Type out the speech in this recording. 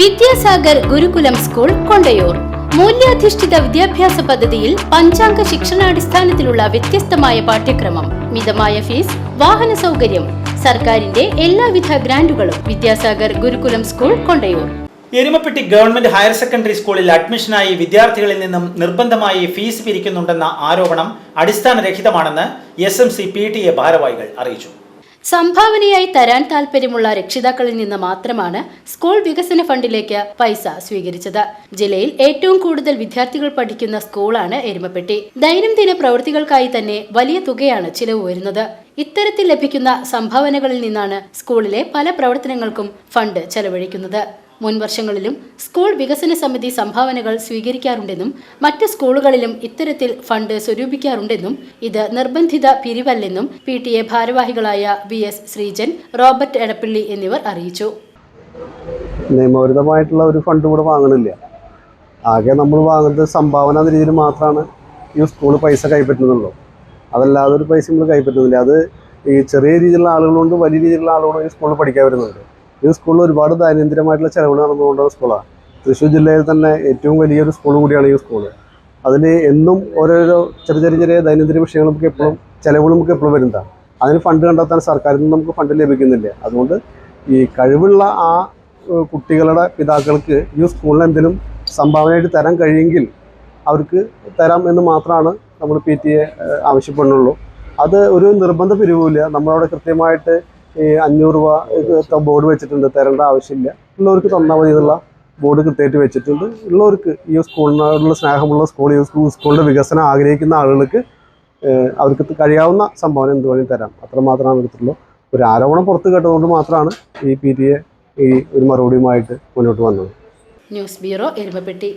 Vidyasagar Gurukulam school Kondayur. മൂല്യാധിഷ്ഠിത വിദ്യാഭ്യാസ പദ്ധതിയിൽ പഞ്ചാംഗ ശിക്ഷണാടിസ്ഥാനത്തിലുള്ള വ്യത്യസ്തമായ പാഠ്യക്രമം. മിതമായ ഫീസ് വാഹന സൗകര്യം സർക്കാരിന്റെ എല്ലാവിധ ഗ്രാന്റുകളും Vidyasagar Gurukulam school Kondayur. Erumapetty government higher secondary സ്കൂളിൽ അഡ്മിഷനായി വിദ്യാർത്ഥികളിൽ നിന്നും നിർബന്ധമായി ഫീസ് പിരിക്കുന്നുണ്ടെന്ന ആരോപണം അടിസ്ഥാനരഹിതമാണെന്ന് S M C P T A ഭാരവാഹികൾ അറിയിച്ചു. സംഭാവനയായി തരാൻ താൽപ്പര്യമുള്ള രക്ഷിതാക്കളിൽ നിന്ന് മാത്രമാണ് സ്കൂൾ വികസന ഫണ്ടിലേക്ക് പൈസ സ്വീകരിച്ചത്. ജില്ലയിൽ ഏറ്റവും കൂടുതൽ വിദ്യാർത്ഥികൾ പഠിക്കുന്ന സ്കൂളാണ് എരുമപ്പെട്ടി. ദൈനംദിന പ്രവൃത്തികൾക്കായി തന്നെ വലിയ തുകയാണ് ചിലവ് വരുന്നത്. ഇത്തരത്തിൽ ലഭിക്കുന്ന സംഭാവനകളിൽ നിന്നാണ് സ്കൂളിലെ പല പ്രവർത്തനങ്ങൾക്കും ഫണ്ട് ചെലവഴിക്കുന്നത്. മുൻ വർഷങ്ങളിലും സ്കൂൾ വികസന സമിതി സംഭാവനകൾ സ്വീകരിക്കാറുണ്ടെന്നും മറ്റ് സ്കൂളുകളിലും ഇത്തരത്തിൽ ഫണ്ട് സ്വരൂപിക്കാറുണ്ടെന്നും ഇത് നിർബന്ധിത പിരിവല്ലെന്നും പി ടി എ ഭാരവാഹികളായ V S Sreejan Robert Edappally എന്നിവർ അറിയിച്ചു. നിയമവിരുദ്ധമായിട്ടുള്ള ഒരു ഫണ്ട് കൂടെ വാങ്ങണില്ല. ആകെ നമ്മൾ വാങ്ങുന്നത് സംഭാവന എന്ന രീതിയിൽ മാത്രമാണ് ഈ സ്കൂൾ പൈസ കൈപ്പറ്റുന്നുള്ളൂ അതല്ലാതെ ഒരു പൈസ നമ്മൾ കൈപ്പറ്റുന്നില്ല. അത് ഈ ചെറിയ രീതിയിലുള്ള ആളുകളുണ്ട് വലിയ രീതിയിലുള്ള ആളുകളും ഈ സ്കൂളിൽ പഠിക്കാൻ വരുന്നുണ്ട് ഈ സ്കൂളിൽ ഒരുപാട് ദൈനംദിനമായിട്ടുള്ള ചെലവുകൾ നടന്നുകൊണ്ടുള്ള സ്കൂളാണ് തൃശ്ശൂർ ജില്ലയിൽ തന്നെ ഏറ്റവും വലിയൊരു സ്കൂൾ കൂടിയാണ് ഈ സ്കൂൾ അതിൽ എന്നും ഓരോരോ ചെറിയ ചെറിയ ചെറിയ ദൈനംദിന വിഷയങ്ങൾ നമുക്ക് എപ്പോഴും ചിലവുകൾ നമുക്ക് എപ്പോഴും വരുന്നതാണ് അതിന് ഫണ്ട് കണ്ടെത്താൻ സർക്കാരിൽ നിന്ന് നമുക്ക് ഫണ്ട് ലഭിക്കുന്നില്ല. അതുകൊണ്ട് ഈ കഴിവുള്ള ആ കുട്ടികളുടെ പിതാക്കൾക്ക് ഈ സ്കൂളിന് എന്തെങ്കിലും സംഭാവനയായിട്ട് തരാൻ കഴിയുമെങ്കിൽ അവർക്ക് തരാം എന്ന് മാത്രമാണ് നമ്മൾ പി ടി എ ആവശ്യപ്പെടുന്നുള്ളൂ. അത് ഒരു നിർബന്ധ പിരിവില്ല നമ്മളവിടെ കൃത്യമായിട്ട് ഈ അഞ്ഞൂറ് രൂപ ബോർഡ് വെച്ചിട്ടുണ്ട് തരേണ്ട ആവശ്യമില്ല. ഉള്ളവർക്ക് തന്നാൽ മതി എന്നുള്ള ബോർഡ് കൃത്യമായിട്ട് വെച്ചിട്ടുണ്ട്. ഉള്ളവർക്ക് ഈ സ്കൂളിനോടുള്ള സ്നേഹമുള്ള സ്കൂൾ ഈ സ്കൂളിന്റെ വികസനം ആഗ്രഹിക്കുന്ന ആളുകൾക്ക് അവർക്ക് കഴിയാവുന്ന സംഭാവന എന്ത് വേണമെങ്കിലും തരാം. അത്ര മാത്രമാണ് എടുത്തിട്ടുള്ളൂ. ഒരു ആരോപണം പുറത്ത് കേട്ടതുകൊണ്ട് മാത്രമാണ് ഈ പി ടി എ ഈ ഒരു മറുപടിയുമായിട്ട് മുന്നോട്ട് വന്നത്. News bureau Erumapetty.